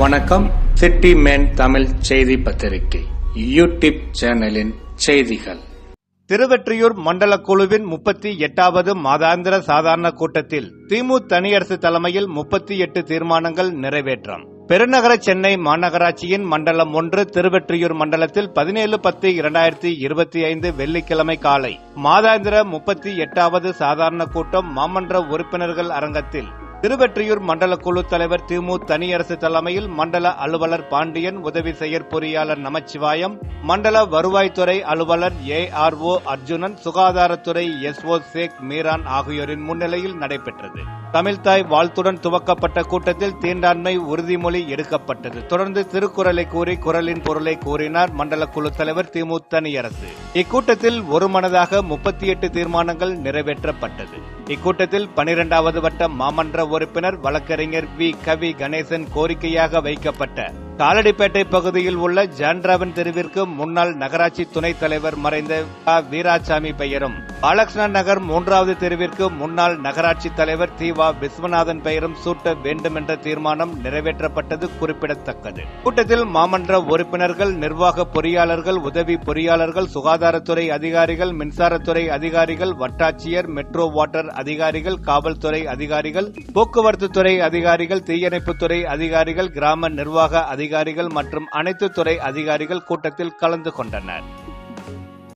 வணக்கம். City man Tamil செய்தி பத்திரிகை. யூடியூப் சேனலின் செய்திகள். திருவெற்றியூர் மண்டல குழுவின் முப்பத்தி எட்டாவது மாதாந்திர சாதாரண கூட்டத்தில் திமு தனியரசு தலைமையில் முப்பத்தி எட்டு தீர்மானங்கள் நிறைவேற்றம். பெருநகர சென்னை மாநகராட்சியின் மண்டலம் ஒன்று திருவெற்றியூர் மண்டலத்தில் பதினேழு பத்து இரண்டாயிரத்தி இருபத்தி ஐந்து வெள்ளிக்கிழமை காலை மாதாந்திர முப்பத்தி எட்டாவது சாதாரண கூட்டம் மாமன்ற உறுப்பினர்கள் அரங்கத்தில் திருவெற்றியூர் மண்டல குழு தலைவர் திமு தனியரசு தலைமையில் மண்டல அலுவலர் பாண்டியன் உதவி செயற்பொறியாளர் நமச்சிவாயம் மண்டல வருவாய்த்துறை அலுவலர் ஏ ஆர் ஓ அர்ஜுனன் சுகாதாரத்துறை எஸ் ஓ சேக் மீரான் ஆகியோரின் முன்னிலையில் நடைபெற்றது. தமிழ்தாய் வாழ்த்துடன் துவக்கப்பட்ட கூட்டத்தில் தீண்டாண்மை உறுதிமொழி எடுக்கப்பட்டது. தொடர்ந்து திருக்குறளை கூறி குரலின் பொருளை கூறினார் மண்டல குழு தலைவர் திமு தனியரசு. இக்கூட்டத்தில் ஒருமனதாக முப்பத்தி எட்டு தீர்மானங்கள் நிறைவேற்றப்பட்டது. இக்கூட்டத்தில் பனிரெண்டாவது வட்ட மாமன்ற உறுப்பினர் வழக்கறிஞர் வி. கவி. கணேசன் கோரிக்கையாக வைக்கப்பட்ட காலடிப்பேட்டை பகுதியில் உள்ள ஜான்ராவன் தெருவிற்கு முன்னாள் நகராட்சி துணைத் தலைவர் மறைந்த வீராசாமி பெயரும் பாலகிருஷ்ணா நகர் மூன்றாவது தெருவிற்கு முன்னாள் நகராட்சி தலைவர் தீவா விஸ்வநாதன் பெயரும் சூட்ட வேண்டும் என்ற தீர்மானம் நிறைவேற்றப்பட்டது குறிப்பிடத்தக்கது. கூட்டத்தில் மாமன்ற உறுப்பினர்கள் நிர்வாக பொறியாளர்கள் உதவி பொறியாளர்கள் சுகாதாரத்துறை அதிகாரிகள் மின்சாரத்துறை அதிகாரிகள் வட்டாட்சியர் மெட்ரோ வாட்டர் அதிகாரிகள் காவல்துறை அதிகாரிகள் போக்குவரத்து துறை அதிகாரிகள் தீயணைப்புத்துறை அதிகாரிகள் கிராம நிர்வாக அதிகாரிகள் அதிகாரிகள் மற்றும் அனைத்து துறை அதிகாரிகள் கூட்டத்தில் கலந்து கொண்டனர்.